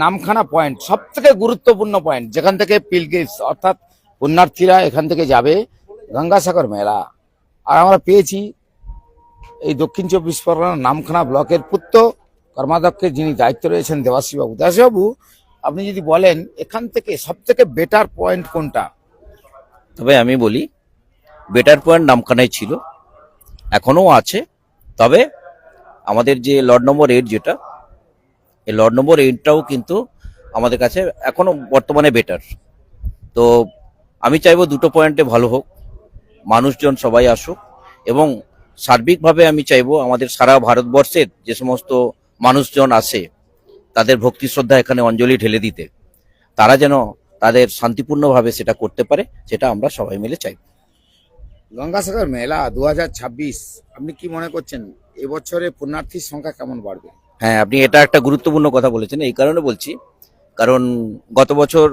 Namkhana point সব থেকে গুরুত্বপূর্ণ পয়েন্ট যেখান থেকে পিলগ্রিমস অর্থাৎ পুণ্যার্থীরা এখান থেকে যাবে, গঙ্গাসাগর মেলা। আর আমরা পেয়েছি এই দক্ষিণ চব্বিশ পরগনার নামখানা ব্লকের পুত্র কর্মাধ্যক্ষের যিনি দায়িত্ব রয়েছেন দেবাশীবাবু দেবাশীবাবু আপনি যদি বলেন এখান থেকে সব থেকে বেটার পয়েন্ট কোনটা? তবে আমি বলি বেটার পয়েন্ট নামখানায় ছিল, এখনও আছে। তবে আমাদের যে লর্ড নম্বর এইট যেটা এই লর্ড নম্বর এইটটাও কিন্তু আমাদের কাছে এখনও বর্তমানে বেটার তো আমি চাইব দুটো পয়েন্টে ভালো হোক, মানুষজন সবাই আসুক, এবং সার্বিকভাবে আমি চাইব আমাদের সারা ভারতবর্ষের যে সমস্ত মানুষজন আসে, তাদের ভক্তি শ্রদ্ধা এখানে অঞ্জলি ঢেলে দিতে, তারা যেন তাদের শান্তিপূর্ণভাবে সেটা করতে পারে, সেটা আমরা সবাই মিলে চাই। গঙ্গাসাগর মেলা দু হাজার ছাব্বিশ, আপনি কি মনে করছেন, এবছরে পুণ্যার্থীর সংখ্যা কেমন বাড়বে? হ্যাঁ আপনি এটা একটা গুরুত্বপূর্ণ কথা বলেছেন, এই কারণে বলছি। কারণ গত বছর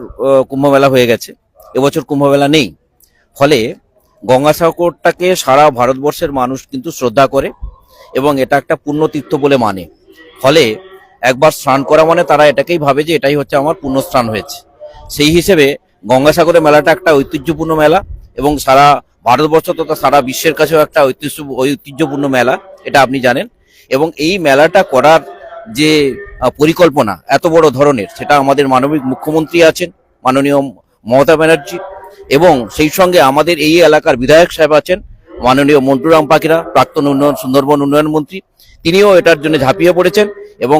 কুম্ভমেলা হয়ে গেছে, এবছর কুম্ভমেলা নেই। ফলে গঙ্গাসাগরটাকে সারা ভারতবর্ষের মানুষ কিন্তু শ্রদ্ধা করে এবং এটা একটা পুণ্যতীর্থ বলে মানে। ফলে একবার স্নান করা মানে তারা এটাকেই ভাবে যে এটাই হচ্ছে আমার পুণ্য স্নান হয়েছে। সেই হিসেবে গঙ্গাসাগরের মেলাটা একটা ঐতিহ্যপূর্ণ মেলা এবং সারা ভারতবর্ষ তথা সারা বিশ্বের কাছেও একটা ঐতিহ্য, ঐতিহ্যপূর্ণ মেলা, এটা আপনি জানেন। এবং এই মেলাটা করার যে পরিকল্পনা এত বড় ধরনের, সেটা আমাদের মানবিক মুখ্যমন্ত্রী আছেন, মাননীয় মমতা ব্যানার্জি এবং সেই সঙ্গে আমাদের এই এলাকার বিধায়ক সাহেব আছেন, মাননীয় মন্টুরাম পাখিরা, প্রাক্তন উন্নয়ন, সুন্দরবন উন্নয়ন মন্ত্রী। তিনিও এটার জন্য ঝাঁপিয়ে পড়েছেন এবং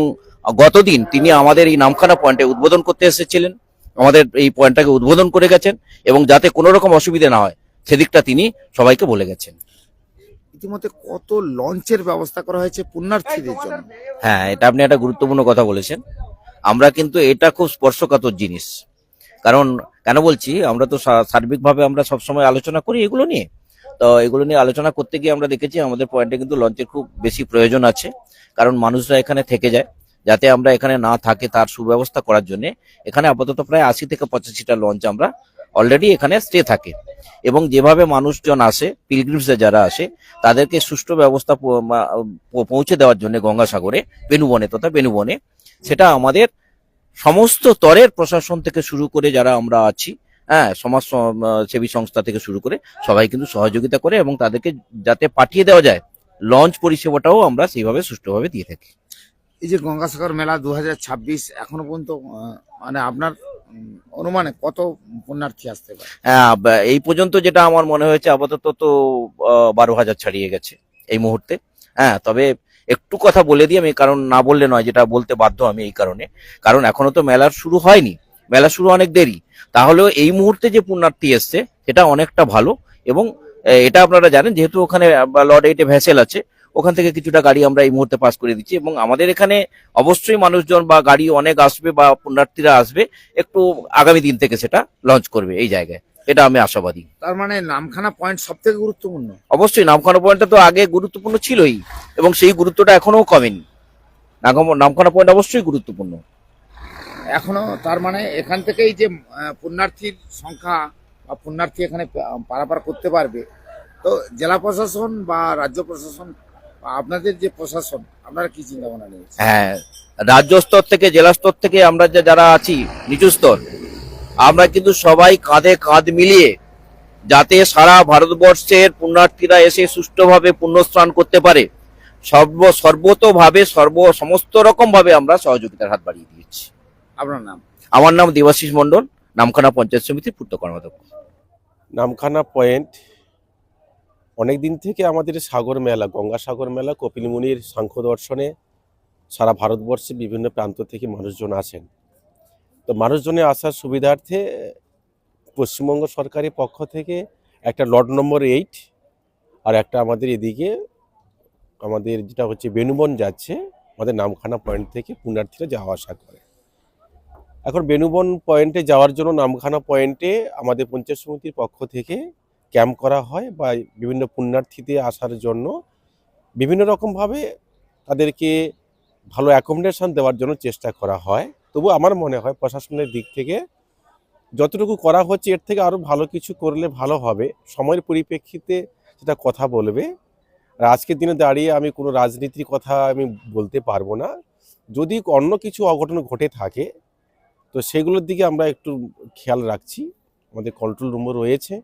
গতদিন তিনি আমাদের এই নামখানা পয়েন্টে উদ্বোধন করতে এসেছিলেন, আমাদের এই পয়েন্টটাকে উদ্বোধন করে গেছেন এবং যাতে কোনো রকম অসুবিধা না হয়, সেদিকটা তিনি সবাইকে বলে গেছেন। ইতিমধ্যে কত লঞ্চের ব্যবস্থা করা হয়েছে পুণ্যার্থীদের জন্য। হ্যাঁ এটা আপনি একটা গুরুত্বপূর্ণ কথা বলেছেন। আমরা কিন্তু এটা খুব স্পর্শকাতর জিনিস। কারণ কেন বলছি আমরা তো সা- সার্বিকভাবে আমরা সবসময় আলোচনা করি এগুলো নিয়ে। তো এগুলো নিয়ে আলোচনা করতে গিয়ে আমরা দেখেছি আমাদের পয়েন্টে কিন্তু লঞ্চের খুব বেশি প্রয়োজন আছে। কারণ মানুষরা এখানে থেকে যায় যাতে আমরা এখানে না থাকে তার সুব্যবস্থা করার জন্য। এখানে আপাতত প্রায় আশি থেকে পঁচাশিটা লঞ্চ আমরা অলরেডি এখানে স্টে থাকে। এবং যেভাবে মানুষজন আসে পিলগ্রিমসে যারা আসে, তাদেরকে সুষ্ঠু ব্যবস্থা পৌঁছে দেওয়ার জন্য গঙ্গাসাগরে, বেনুবনে তথা বেনুবনে। সেটা আমাদের সমস্ত স্তরের প্রশাসন থেকে শুরু করে যারা আমরা আছি হ্যাঁ সমাজ সেবী সংস্থা থেকে শুরু করে, সবাই কিন্তু সহযোগিতা করে এবং তাদেরকে যাতে পাঠিয়ে দেওয়া যায়, লঞ্চ পরিষেবাটাও আমরা সেইভাবে সুষ্ঠুভাবে দিয়ে থাকি। এই যে গঙ্গাসাগর মেলা দু হাজার ছাব্বিশ এখনও পর্যন্ত মানে আপনার অনুমানে কত পুণ্যার্থী আসতে পারে? হ্যাঁ এই পর্যন্ত যেটা আমার মনে হয়েছে, আপাতত তো বারো হাজার ছাড়িয়ে গেছে এই মুহূর্তে। হ্যাঁ তবে একটু কথা বলে দিই আমি, কারণ না বললে নয় যেটা বলতে বাধ্য আমি এই কারণে। কারণ এখনও তো মেলার শুরু হয়নি। মেলা শুরু অনেক দেরি। তাহলেও এই মুহূর্তে যে পুণ্যার্থী এসছে, সেটা অনেকটা ভালো। এবং এটা আপনারা জানেন, যেহেতু ওখানে লর্ড এইটে ভ্যাসেল আছে ওখান থেকে কিছুটা গাড়ি আমরা এই মুহূর্তে পাস করে দিচ্ছি এবং আমাদের এখানে অবশ্যই মানুষজন বা গাড়ি অনেক আসবে বা পুণ্যার্থীরা আসবে একটু আগামী দিন থেকে সেটা লঞ্চ করবে এই জায়গায়। এটা আমি আশাবাদী। তার মানে নামখানা পয়েন্ট সব থেকে গুরুত্বপূর্ণ? অবশ্যই নামখানা পয়েন্টটা তো আগে গুরুত্বপূর্ণ ছিলই এবং সেই গুরুত্বটা এখনও কমেনি। নামখানা পয়েন্ট অবশ্যই গুরুত্বপূর্ণ। এখনও তার মানে এখান থেকেই যে পুণ্যার্থীর সংখ্যা বা পুণ্যার্থী এখানে পারাপার করতে পারবে তো জেলা প্রশাসন বা রাজ্য প্রশাসন আপনাদের যে প্রশাসন আপনারা কি চিন্তা ভাবনা নিয়েছেন? হ্যাঁ রাজ্য স্তর থেকে জেলা স্তর থেকে আমরা যে যারা আছি নিচু স্তর আমরা কিন্তু সবাই কাঁধে কাঁধ মিলিয়ে যাতে সারা ভারতবর্ষের পুণ্যার্থীরা এসে সুষ্ঠুভাবে পুণ্যস্নান করতে পারে সর্ব সর্বতভাবে সর্ব সমস্ত রকম ভাবে আমরা সহযোগিতার হাত বাড়িয়ে দিয়েছি। আপনার নাম? আমার নাম দেবাশিস মন্ডল নামখানা পঞ্চায়েত সমিতির পূর্ত কর্মাধ্যক্ষ। নামখানা পয়েন্ট অনেক দিন থেকে আমাদের সাগর মেলা গঙ্গাসাগর মেলা, কপিলমুনির সাংখ্য দর্শনে সারা ভারতবর্ষে বিভিন্ন প্রান্ত থেকে মানুষজন আসেন। তো মানুষজনে আসার সুবিধার্থে পশ্চিমবঙ্গ সরকারের পক্ষ থেকে একটা লট নম্বর এইট আর একটা আমাদের এদিকে আমাদের যেটা হচ্ছে বেনুবন যাচ্ছে, আমাদের নামখানা পয়েন্ট থেকে পুণ্যার্থীরা যাওয়া আসা করে। এখন বেনুবন পয়েন্টে যাওয়ার জন্য নামখানা পয়েন্টে আমাদের পঞ্চায়েত সমিতির পক্ষ থেকে ক্যাম্প করা হয় বা বিভিন্ন পুণ্যার্থীতে আসার জন্য বিভিন্ন রকমভাবে তাদেরকে ভালো অ্যাকোমোডেশন দেওয়ার জন্য চেষ্টা করা হয়। তবু আমার মনে হয় প্রশাসনের দিক থেকে যতটুকু করা হচ্ছে, এর থেকে আরও ভালো কিছু করলে ভালো হবে। সময়ের পরিপ্রেক্ষিতে সেটা কথা বলবে, আর আজকের দিনে দাঁড়িয়ে আমি কোনো রাজনীতির কথা আমি বলতে পারব না। যদি অন্য কিছু অঘটন ঘটে থাকে, তো সেগুলোর দিকে আমরা একটু খেয়াল রাখছি। আমাদের কন্ট্রোল রুমও রয়েছে।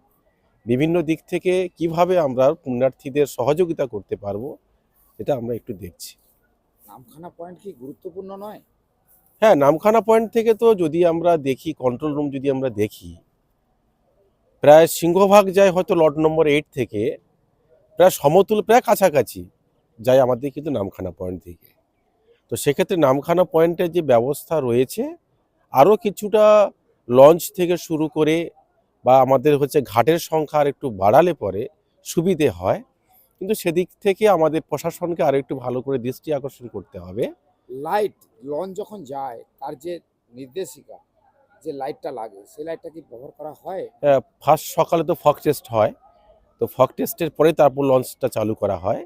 বিভিন্ন দিক থেকে কীভাবে আমরা পুণ্যার্থীদের সহযোগিতা করতে পারব এটা আমরা একটু দেখছি। নামখানা পয়েন্ট কি গুরুত্বপূর্ণ নয়? হ্যাঁ নামখানা পয়েন্ট থেকে তো যদি আমরা দেখি কন্ট্রোল রুম যদি আমরা দেখি প্রায় সিংহভাগ যায় হয়তো লট নম্বর এইট থেকে প্রায় সমতুল প্রায় কাছাকাছি যায় আমাদের কিন্তু নামখানা পয়েন্ট থেকে। তো সেক্ষেত্রে নামখানা পয়েন্টের যে ব্যবস্থা রয়েছে আরও কিছুটা লঞ্চ থেকে শুরু করে বা আমাদের হচ্ছে ঘাটের সংখ্যা আর একটু বাড়ালে পরে সুবিধে হয়। কিন্তু সেদিক থেকে আমাদের প্রশাসনকে আরও একটু ভালো করে দৃষ্টি আকর্ষণ করতে হবে। লাইট লঞ্চ যখন যায় তার যে নির্দেশিকা যে লাইটটা লাগে সেই লাইটটা কি ব্যবহার করা হয়? ফার্স্ট সকালে তো ফক টেস্ট হয়। তো ফক টেস্টের পরে তারপর লঞ্চটা চালু করা হয়।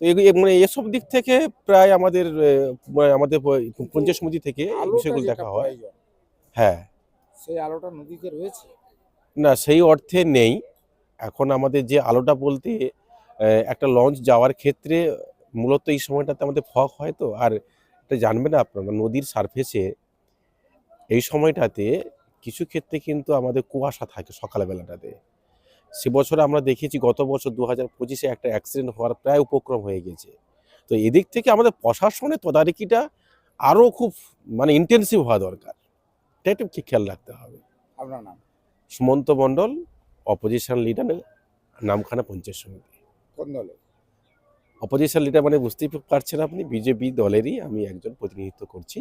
তো মানে এসব দিক থেকে প্রায় আমাদের আমাদের পঞ্চায়েত সমিতি থেকে বিষয়গুলো দেখা হয়। হ্যাঁ। সেই আলোটা নদীতে রয়েছে? না, সেই অর্থে নেই। এখন আমাদের যে আলোটা বলতে একটা লঞ্চ যাওয়ার ক্ষেত্রে মূলত এই সময়টাতে আমাদের ফগ হয় তো। আর এটা জানবেন আপনারা, নদীর সারফেসে এই সময়টাতে কিছু ক্ষেত্রে কিন্তু আমাদের কুয়াশা থাকে সকালবেলাটাতে। সে বছর আমরা দেখেছি গত বছর দু হাজার পঁচিশে একটা অ্যাক্সিডেন্ট হওয়ার প্রায় উপক্রম হয়ে গেছে। তো এদিক থেকে আমাদের প্রশাসনের তদারকিটা আরও খুব মানে ইন্টেন্সিভ হওয়া দরকার। এটা একটু খেয়াল রাখতে হবে। আপনার নাম? সুমন্ত মণ্ডল অপোজিশন লিডার নামখানা পঞ্চায়েত সমিতি। কোন অপোজিশন লিডার মানে বুঝতেই পারছেন আপনি বিজেপি দলেরই আমি একজন প্রতিনিধিত্ব করছি।